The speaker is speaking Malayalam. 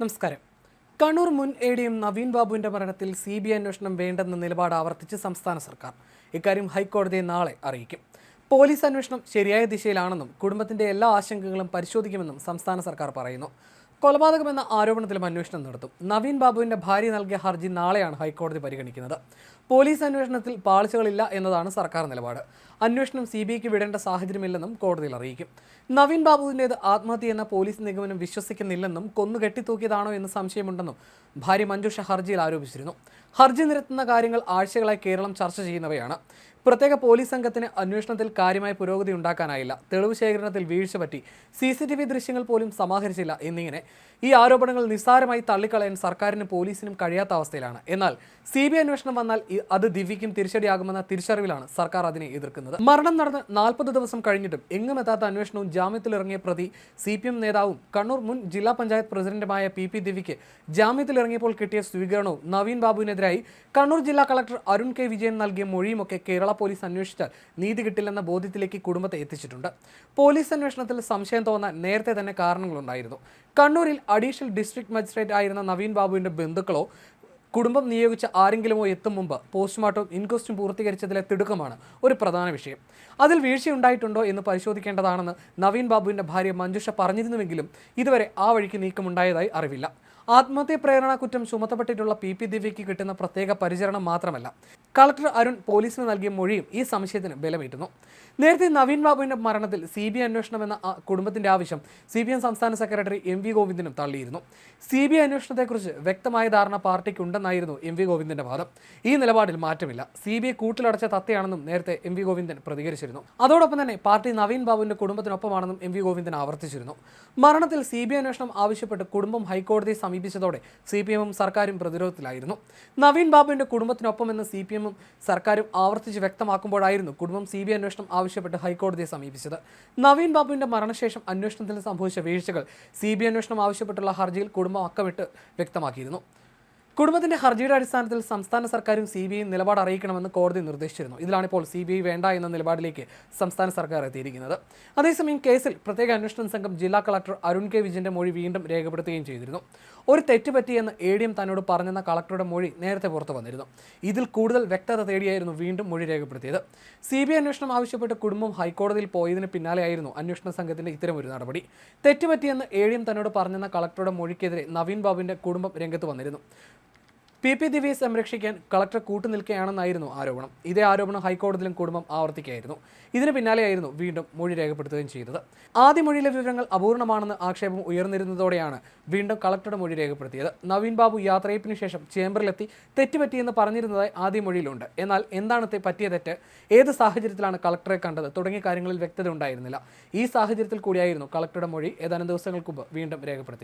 നമസ്കാരം. കണ്ണൂർ മുൻ എ ഡി എം നവീൻ ബാബുവിന്റെ മരണത്തിൽ സി ബി ഐ അന്വേഷണം വേണ്ടെന്ന നിലപാട് ആവർത്തിച്ച് സംസ്ഥാന സർക്കാർ. ഇക്കാര്യം ഹൈക്കോടതിയെ നാളെ അറിയിക്കും. പോലീസ് അന്വേഷണം ശരിയായ ദിശയിലാണെന്നും കുടുംബത്തിന്റെ എല്ലാ ആശങ്കകളും പരിശോധിക്കുമെന്നും സംസ്ഥാന സർക്കാർ പറയുന്നു. കൊലപാതകമെന്ന ആരോപണത്തിലും അന്വേഷണം നടത്തും. നവീൻ ബാബുവിന്റെ ഭാര്യ നൽകിയ ഹർജി നാളെയാണ് ഹൈക്കോടതി പരിഗണിക്കുന്നത്. പോലീസ് അന്വേഷണത്തിൽ പാളിച്ചകളില്ല എന്നതാണ് സർക്കാർ നിലപാട്. അന്വേഷണം സി ബി ഐക്ക് വിടേണ്ട സാഹചര്യമില്ലെന്നും കോടതിയിൽ അറിയിക്കും. നവീൻ ബാബുവിന്റേത് ആത്മഹത്യ എന്ന പോലീസ് നിഗമനം വിശ്വസിക്കുന്നില്ലെന്നും കൊന്നു കെട്ടിത്തൂക്കിയതാണോ എന്ന് സംശയമുണ്ടെന്നും ഭാര്യ മഞ്ജുഷ ഹർജിയിൽ ആരോപിച്ചിരുന്നു. ഹർജി നിരത്തുന്ന കാര്യങ്ങൾ ആഴ്ചകളായി കേരളം ചർച്ച ചെയ്യുന്നവയാണ്. പ്രത്യേക പോലീസ് സംഘത്തിന് അന്വേഷണത്തിൽ കാര്യമായ പുരോഗതി ഉണ്ടാക്കാനായില്ല. തെളിവ് ശേഖരണത്തിൽ വീഴ്ച പറ്റി സി സി ടി വി ദൃശ്യങ്ങൾ പോലും സമാഹരിച്ചില്ല എന്നിങ്ങനെ ഈ ആരോപണങ്ങൾ നിസ്സാരമായി തള്ളിക്കളയാൻ സർക്കാരിനും പോലീസിനും കഴിയാത്ത അവസ്ഥയിലാണ്. എന്നാൽ സി ബി അന്വേഷണം വന്നാൽ ഇ- അത് ദിവ്യയ്ക്കും തിരിച്ചടിയാകുമെന്ന തിരിച്ചറിവിലാണ് സർക്കാർ അതിനെ എതിർക്കുന്നത്. മരണം നടന്ന് നാൽപ്പത് ദിവസം കഴിഞ്ഞിട്ടും എങ്ങും എത്താത്ത അന്വേഷണവും ജാമ്യത്തിലിറങ്ങിയ പ്രതി സി പി എം നേതാവും കണ്ണൂർ മുൻ ജില്ലാ പഞ്ചായത്ത് പ്രസിഡന്റുമായ പി പി ദിവ്യയ്ക്ക് ജാമ്യത്തിലിറങ്ങിയപ്പോൾ കിട്ടിയ സ്വീകരണവും നവീൻ ബാബുവിനെതിരായി കണ്ണൂർ ജില്ലാ കളക്ടർ അരുൺ കെ വിജയൻ നൽകിയ മൊഴിയുമൊക്കെ കേരള പോലീസ് അന്വേഷിച്ചാൽ നീതി കിട്ടില്ലെന്ന ബോധ്യത്തിലേക്ക് കുടുംബത്തെ എത്തിച്ചിട്ടുണ്ട്. പോലീസ് അന്വേഷണത്തിൽ സംശയം തോന്നാൻ നേരത്തെ തന്നെ കാരണങ്ങളുണ്ടായിരുന്നു. കണ്ണൂരിൽ അഡീഷണൽ ഡിസ്ട്രിക്ട് മജിസ്ട്രേറ്റ് ആയിരുന്ന നവീൻ ബാബുവിന്റെ ബന്ധുക്കളോ കുടുംബം നിയോഗിച്ച ആരെങ്കിലുമോ എത്തും മുമ്പ് പോസ്റ്റ്മോർട്ടം ഇൻക്വസ്റ്റും പൂർത്തീകരിച്ചതിലെ തിടുക്കമാണ് ഒരു പ്രധാന വിഷയം. അതിൽ വീഴ്ചയുണ്ടായിട്ടുണ്ടോ എന്ന് പരിശോധിക്കേണ്ടതാണെന്ന് നവീൻ ബാബുവിന്റെ ഭാര്യ മഞ്ജുഷ പറഞ്ഞിരുന്നുവെങ്കിലും ഇതുവരെ ആ വഴിക്ക് നീക്കമുണ്ടായതായി അറിവില്ല. ആത്മഹത്യ പ്രേരണ കുറ്റം ചുമത്തപ്പെട്ടിട്ടുള്ള പി പി ദിവ്യയ്ക്ക് കിട്ടുന്ന പ്രത്യേക പരിചരണം മാത്രമല്ല. കളക്ടർ അരുൺ പോലീസിന് നൽകിയ മൊഴിയും ഈ സംശയത്തിന് ബലമേറ്റുന്നു. നേരത്തെ നവീൻ ബാബുവിന്റെ മരണത്തിൽ സി ബി ഐ അന്വേഷണം എന്ന കുടുംബത്തിന്റെ ആവശ്യം സി സംസ്ഥാന സെക്രട്ടറി എം വി ഗോവിന്ദനും തള്ളിയിരുന്നു. സി ബി ഐ അന്വേഷണത്തെക്കുറിച്ച് വ്യക്തമായ ധാരണ പാർട്ടിക്കുണ്ടെന്നായിരുന്നു എം വി ഗോവിന്ദന്റെ വാദം. ഈ നിലപാടിൽ മാറ്റമില്ല. സി ബി ഐ കൂട്ടിലടച്ച തത്തയാണെന്നും നേരത്തെ എം വി ഗോവിന്ദൻ പ്രതികരിച്ചിരുന്നു. അതോടൊപ്പം തന്നെ പാർട്ടി നവീൻ ബാബുവിന്റെ കുടുംബത്തിനൊപ്പമാണെന്നും എം വി ഗോവിന്ദൻ ആവർത്തിച്ചിരുന്നു. മരണത്തിൽ സി ബി ഐ അന്വേഷണം ആവശ്യപ്പെട്ട് കുടുംബം ഹൈക്കോടതിയെ സമീപിച്ചതോടെ സി പി എമ്മും സർക്കാരും പ്രതിരോധത്തിലായിരുന്നു. നവീൻ ബാബുവിന്റെ കുടുംബത്തിനൊപ്പമെന്ന് സി പി എമ്മും സർക്കാരും ആവർത്തിച്ച് വ്യക്തമാക്കുമ്പോഴായിരുന്നു കുടുംബം സി ബി അന്വേഷണം ആവശ്യപ്പെട്ട് ഹൈക്കോടതിയെ സമീപിച്ചത്. നവീൻ ബാബുവിന്റെ മരണശേഷം അന്വേഷണത്തിൽ സംഭവിച്ച വീഴ്ചകൾ സി ബി അന്വേഷണം ആവശ്യപ്പെട്ടുള്ള ഹർജിയിൽ കുടുംബം അക്കമിട്ട് വ്യക്തമാക്കിയിരുന്നു. കുടുംബത്തിന്റെ ഹർജിയുടെ അടിസ്ഥാനത്തിൽ സംസ്ഥാന സർക്കാരും സി ബി ഐ നിലപാട് അറിയിക്കണമെന്ന് കോടതി നിർദ്ദേശിച്ചിരുന്നു. ഇതിലാണിപ്പോൾ സി ബി ഐ വേണ്ട എന്ന നിലപാടിലേക്ക് സംസ്ഥാന സർക്കാർ എത്തിയിരിക്കുന്നത്. അതേസമയം കേസിൽ പ്രത്യേക അന്വേഷണ സംഘം ജില്ലാ കളക്ടർ അരുൺ കെ വിജയന്റെ മൊഴി വീണ്ടും രേഖപ്പെടുത്തുകയും ചെയ്തിരുന്നു. ഒരു തെറ്റ് പറ്റിയെന്ന് എ ഡി എം തന്നോട് പറഞ്ഞെന്ന കളക്ടറുടെ മൊഴി നേരത്തെ പുറത്തു വന്നിരുന്നു. ഇതിൽ കൂടുതൽ വ്യക്തത തേടിയായിരുന്നു വീണ്ടും മൊഴി രേഖപ്പെടുത്തിയത്. സി ബി ഐ അന്വേഷണം ആവശ്യപ്പെട്ട് കുടുംബം ഹൈക്കോടതിയിൽ പോയതിന് പിന്നാലെയായിരുന്നു അന്വേഷണ സംഘത്തിന്റെ ഇത്തരമൊരു നടപടി. തെറ്റുപറ്റിയെന്ന് എ ഡി എം തന്നോട് പറഞ്ഞെന്ന കളക്ടറുടെ മൊഴിക്കെതിരെ നവീൻ ബാബുവിന്റെ കുടുംബം രംഗത്ത് വന്നിരുന്നു. പി പി ദിവ്യയെ സംരക്ഷിക്കാൻ കളക്ടർ കൂട്ടുനിൽക്കുകയാണെന്നായിരുന്നു ആരോപണം. ഇതേ ആരോപണം ഹൈക്കോടതിയിലും കുടുംബം ആവർത്തിക്കുകയായിരുന്നു. ഇതിന് പിന്നാലെയായിരുന്നു വീണ്ടും മൊഴി രേഖപ്പെടുത്തുകയും ചെയ്തത്. ആദ്യ മൊഴിയിലെ വിവരങ്ങൾ അപൂർണമാണെന്ന് ആക്ഷേപം ഉയർന്നിരുന്നതോടെയാണ് വീണ്ടും കളക്ടറുടെ മൊഴി രേഖപ്പെടുത്തിയത്. നവീൻ ബാബു യാത്രയപ്പിന് ശേഷം ചേംബറിലെത്തി തെറ്റുപറ്റിയെന്ന് പറഞ്ഞിരുന്നതായി ആദ്യ മൊഴിയിലുണ്ട്. എന്നാൽ എന്താണ് പറ്റിയ തെറ്റ്? ഏത് സാഹചര്യത്തിലാണ് കളക്ടറെ കണ്ടത്? തുടങ്ങിയ കാര്യങ്ങളിൽ വ്യക്തത ഉണ്ടായിരുന്നില്ല. ഈ സാഹചര്യത്തിൽ കൂടിയായിരുന്നു കളക്ടറുടെ മൊഴി. ഏതാനും ദിവസങ്ങൾക്ക് മുമ്പ് വീണ്ടും രേഖപ്പെടുത്തിയത്.